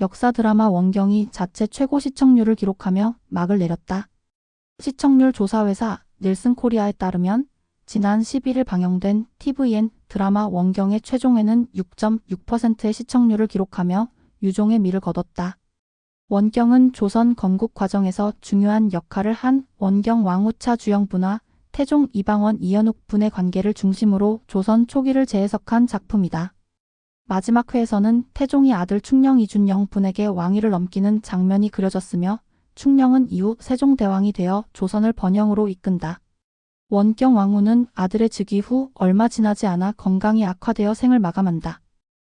역사 드라마 원경이 자체 최고 시청률을 기록하며 막을 내렸다. 시청률 조사회사 닐슨 코리아에 따르면 지난 11일 방영된 TVN 드라마 원경의 최종에는 6.6%의 시청률을 기록하며 유종의 미를 거뒀다. 원경은 조선 건국 과정에서 중요한 역할을 한 원경 왕후차 주영분과 태종 이방원 이현욱 분의 관계를 중심으로 조선 초기를 재해석한 작품이다. 마지막 회에서는 태종이 아들 충령 이준영 분에게 왕위를 넘기는 장면이 그려졌으며 충령은 이후 세종대왕이 되어 조선을 번영으로 이끈다. 원경 왕후는 아들의 즉위 후 얼마 지나지 않아 건강이 악화되어 생을 마감한다.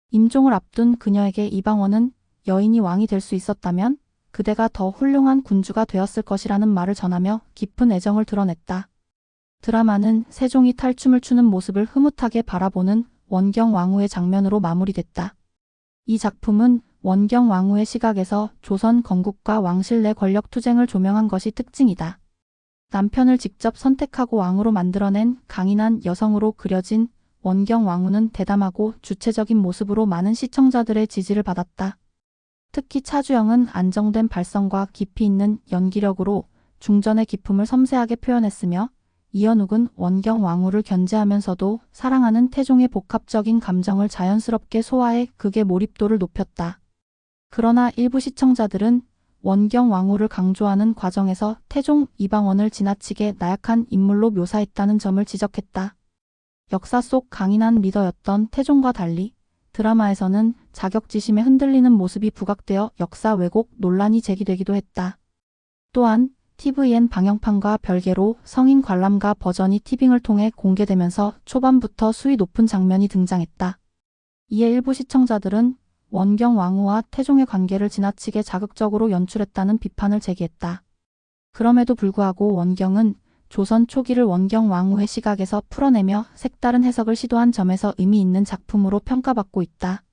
임종을 앞둔 그녀에게 이방원은 여인이 왕이 될 수 있었다면 그대가 더 훌륭한 군주가 되었을 것이라는 말을 전하며 깊은 애정을 드러냈다. 드라마는 세종이 탈춤을 추는 모습을 흐뭇하게 바라보는 원경 왕후의 장면으로 마무리됐다. 이 작품은 원경 왕후의 시각에서 조선 건국과 왕실 내 권력 투쟁을 조명한 것이 특징이다. 남편을 직접 선택하고 왕으로 만들어낸 강인한 여성으로 그려진 원경 왕후는 대담하고 주체적인 모습으로 많은 시청자들의 지지를 받았다. 특히 차주영은 안정된 발성과 깊이 있는 연기력으로 중전의 기품을 섬세하게 표현했으며 이현욱은 원경 왕후를 견제하면서도 사랑하는 태종의 복합적인 감정을 자연스럽게 소화해 극의 몰입도를 높였다. 그러나 일부 시청자들은 원경 왕후를 강조하는 과정에서 태종 이방원을 지나치게 나약한 인물로 묘사했다는 점을 지적했다. 역사 속 강인한 리더였던 태종과 달리 드라마에서는 자격지심에 흔들리는 모습이 부각되어 역사 왜곡 논란이 제기되기도 했다. 또한 TVN 방영판과 별개로 성인 관람가 버전이 티빙을 통해 공개되면서 초반부터 수위 높은 장면이 등장했다. 이에 일부 시청자들은 원경 왕후와 태종의 관계를 지나치게 자극적으로 연출했다는 비판을 제기했다. 그럼에도 불구하고 원경은 조선 초기를 원경 왕후의 시각에서 풀어내며 색다른 해석을 시도한 점에서 의미 있는 작품으로 평가받고 있다.